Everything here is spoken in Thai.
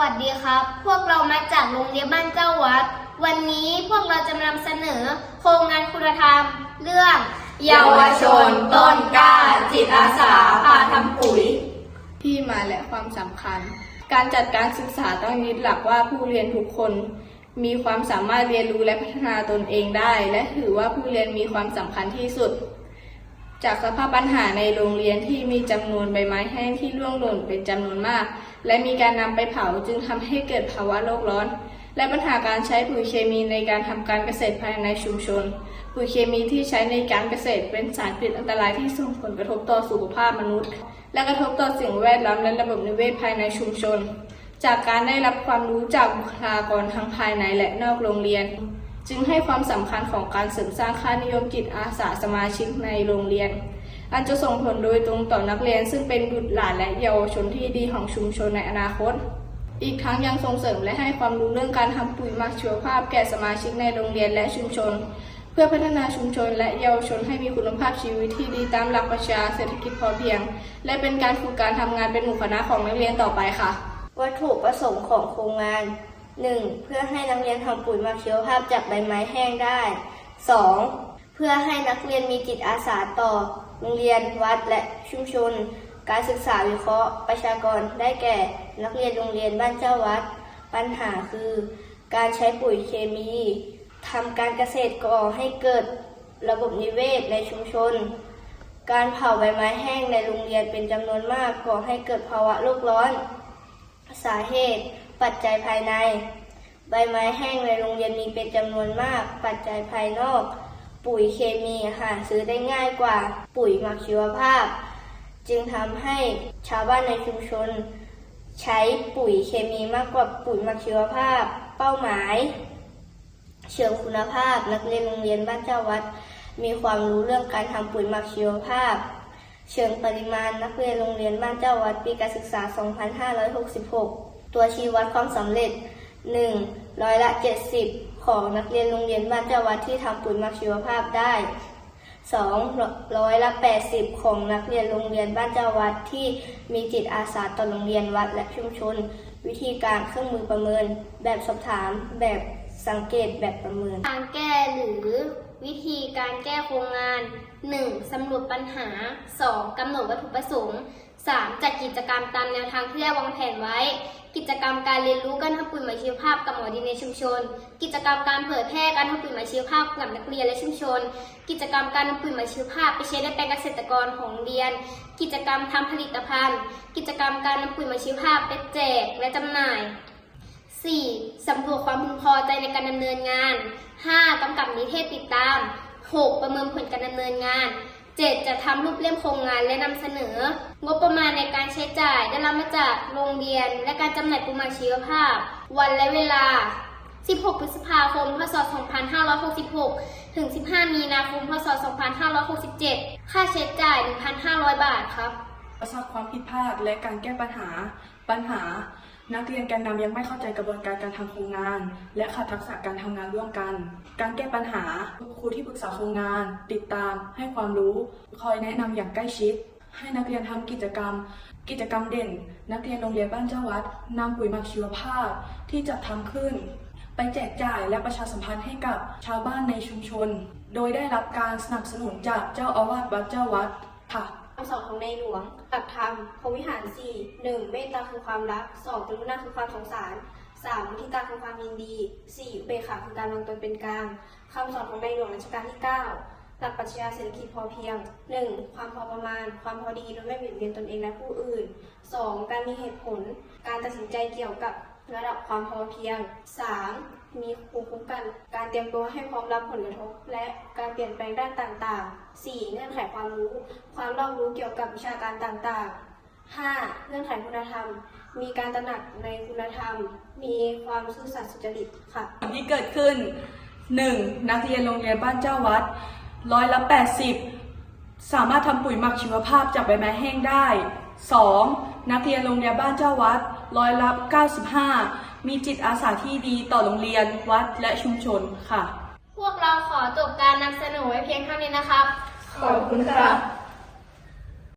วัสดีครับ พวกเรามาจากโรงเรียนบ้านเจ้าวัด วันนี้พวกเราจะนำเสนอ โครงงานคุณธรรม เรื่อง เยาวชน ต้นกล้า จิตอาสาพาทำปุ๋ย ที่มาและความสำคัญ การจัดการศึกษาต้องยึดหลักว่าผู้เรียนทุกคน มีความสามารถเรียนรู้และพัฒนาตนเองได้ และถือว่าผู้เรียนมีความสำคัญที่สุด จากสภาพปัญหาในโรงเรียนที่มีจำนวนใบไม้แห้งที่ร่วงหล่นเป็นจำนวนมาก และมีการนำไปเผาจึงทำให้เกิดภาวะโลกร้อน และปัญหาการใช้ปุ๋ยเคมีในการทำการเกษตรภายในชุมชน ปุ๋ยเคมีที่ใช้ในการเกษตรเป็นสารพิษอันตรายที่ส่งผลกระทบต่อสุขภาพมนุษย์ และกระทบต่อสิ่งแวดล้อมและระบบนิเวศภายในชุมชน จากการได้รับความรู้จากบุคลากรทั้งภายในและนอกโรงเรียน จึงให้ความสำคัญของการเสริมสร้างค่านิยมจิตอาสาสมาชิกในโรงเรียน อันจะส่งผลโดยตรงต่อนักเรียน ซึ่งเป็นบุตรหลานและเยาวชนที่ดีของชุมชนในอนาคต อีกทั้งยังส่งเสริมและให้ความรู้เรื่องการทำปุ๋ยหมักชีวภาพแก่สมาชิกในโรงเรียนและชุมชน เพื่อพัฒนาชุมชนและเยาวชนให้มีคุณภาพชีวิตที่ดีตามหลักปรัชญาเศรษฐกิจพอเพียง และเป็นการฝึกการทำงานเป็นหมู่คณะของนักเรียนต่อไปค่ะ วัตถุประสงค์ของโครงงาน 1. เพื่อให้นักเรียนทำปุ๋ยหมักชีวภาพจากใบไม้แห้งได้ 2. เพื่อให้นักเรียนมีจิตอาสาต่อ โรงเรียนวัดและชุมชน การศึกษาวิเคราะห์ ประชากรได้แก่ นักเรียนโรงเรียนบ้านเจ้าวัด ปัญหาคือ การใช้ปุ๋ยเคมีทำการเกษตรก่อให้เกิดระบบนิเวศในชุมชน การเผาใบไม้แห้งในโรงเรียนเป็นจำนวนมากก่อให้เกิดภาวะโลกร้อน สาเหตุ ปัจจัยภายใน ใบไม้แห้งในโรงเรียนมีเป็นจำนวนมาก ปัจจัยภายนอก ปุ๋ยเคมีหาซื้อได้ง่ายกว่า ปุ๋ยหมักชีวภาพ จึงทำให้ชาวบ้านในชุมชน ใช้ปุ๋ยเคมีมากกว่าปุ๋ยหมักชีวภาพ เป้าหมาย เชิงคุณภาพ นักเรียนโรงเรียนบ้านเจ้าวัด มีความรู้เรื่องการทำปุ๋ยหมักชีวภาพเชิงปริมาณนักเรียนโรงเรียนบ้านเจ้าวัดปีการศึกษา 2566 ตัวชี้วัดความสำเร็จ 1. ร้อยละ 70 ของนักเรียนโรงเรียนบ้านเจ้าวัดที่ทำปุ๋ยหมักชีวภาพได้ 2. ร้อยละ 80 ของนักเรียนโรงเรียนบ้านเจ้าวัดที่มีจิตอาสาต่อโรงเรียนวัดและชุมชน วิธีการเครื่องมือประเมิน แบบสอบถาม แบบสังเกต แบบประเมิน การแก้หรือวิธีการแก้โครงงาน 1. สำรวจปัญหา 2. กำหนดวัตถุประสงค์ 3. จัดกิจกรรมตามแนวทางที่ได้วางแผนไว้ กิจกรรมการเรียนรู้การทำปุ๋ยหมักชีวภาพกับหมอดีในชุมชน กิจกรรมการเผยแพร่การทำปุ๋ยหมักชีวภาพกับนักเรียนและชุมชน กิจกรรมการนำปุ๋ยหมักชีวภาพไปใช้ในแปลงเกษตรกรของเรียน กิจกรรมทำผลิตภัณฑ์ กิจกรรมการนำปุ๋ยหมักชีวภาพไปแจกและจำหน่าย 4. สำรวจความพึงพอใจในการดำเนินงาน 5. กำกับนิเทศติดตาม 6. ประเมินผลการดำเนินงาน 7. จะทำรูปเล่มโครงงานและนำเสนอ งบประมาณในการใช้จ่ายได้รับมาจากโรงเรียน และการจำหน่ายปุมาชีวภาพ วันและเวลา 16 พฤษภาคม พศ 2566 ถึง 15 มีนาคม พศ 2567 ค่าใช้จ่าย 1,500 บาทครับประสบความผิดพลาดและการแก้ปัญหาปัญหา นักเรียนแกนนำยังไม่เข้าใจกระบวนการการทำโครงงาน และขาดทักษะการทำงานร่วมกัน การแก้ปัญหา ครูที่ปรึกษาโครงงาน ติดตาม ให้ความรู้ คอยแนะนำอย่างใกล้ชิด ให้นักเรียนทำกิจกรรม กิจกรรมเด่น นักเรียนโรงเรียนบ้านเจ้าวัดนำปุ๋ยหมักชีวภาพที่จัดทำขึ้น ไปแจกจ่ายและประชาสัมพันธ์ให้กับชาวบ้านในชุมชน โดยได้รับการสนับสนุนจากเจ้าอาวาสวัดเจ้าวัดค่ะ คำสอนของในหลวงหลักธรรมพรหมวิหาร4 1. เมตตาคือความรัก 2. กรุณาคือความสงสาร 3. มุทิตาคือความยินดี 4. อุเบกขาคือการวางตนเป็นกลางคำสอนของในหลวงรัชกาลที่9หลักปรัชญาเศรษฐกิจพอเพียง 1. ความพอประมาณ ความพอดีโดยไม่เบียดเบียนตนเองและผู้อื่น 2. การมีเหตุผล การตัดสินใจเกี่ยวกับระดับความพอเพียง 3. มีภูมิคุ้มกัน การเตรียมตัวให้พร้อมรับผลกระทบ และการเปลี่ยนแปลงด้านต่างๆ 4. เงื่อนไขความรู้ ความรอบรู้เกี่ยวกับวิชาการต่างๆ 5. เงื่อนไขคุณธรรม มีการตระหนักในคุณธรรม มีความซื่อสัตย์สุจริตค่ะที่เกิดขึ้น 1. นักเรียนโรงเรียนบ้านเจ้าวัดร้อยละ 80 สามารถทำปุ๋ยหมักชีวภาพจากใบไม้แห้งได้ 2. นักเรียนโรงเรียนบ้านเจ้าวัดร้อยละ 95 มีจิตอาสาที่ดีต่อโรงเรียนวัดและชุมชนค่ะ พวกเราขอจบการนำเสนอไว้เพียงเท่านี้นะครับ ขอบคุณค่ะ